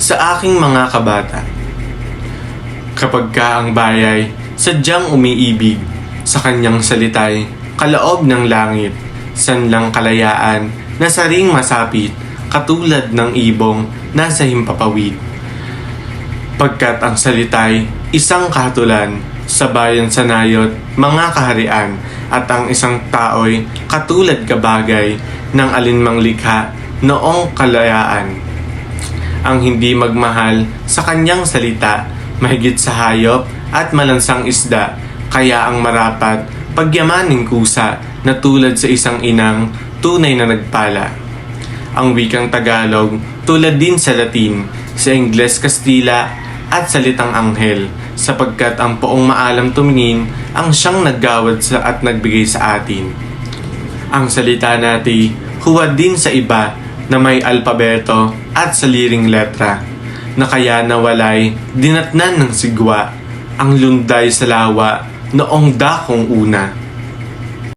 sa aking mga kabata. Kapag ka ang bayay sadyang umiibig sa kanyang salitay, kalaob ng langit, sanlang kalayaan na saring masapit, katulad ng ibong nasa himpapawid. Pagkat ang salitay, isang kahatulan, sa bayan sa nayot, mga kaharian, at ang isang tao'y katulad kabagay ng alinmang likha noong kalayaan. Ang hindi magmahal sa kanyang salita, mahigit sa hayop at malansang isda, kaya ang marapat pagyamaning kusa na tulad sa isang inang tunay na nagpala. Ang wikang Tagalog tulad din sa Latin, sa Ingles Kastila at salitang anghel sapagkat ang poong maalam tumingin ang siyang naggawad sa at nagbigay sa atin. Ang salita natin huwad din sa iba na may alpabeto at saliring letra na kaya nawalay dinatnan ng sigwa ang lunday sa lawa noong dakong una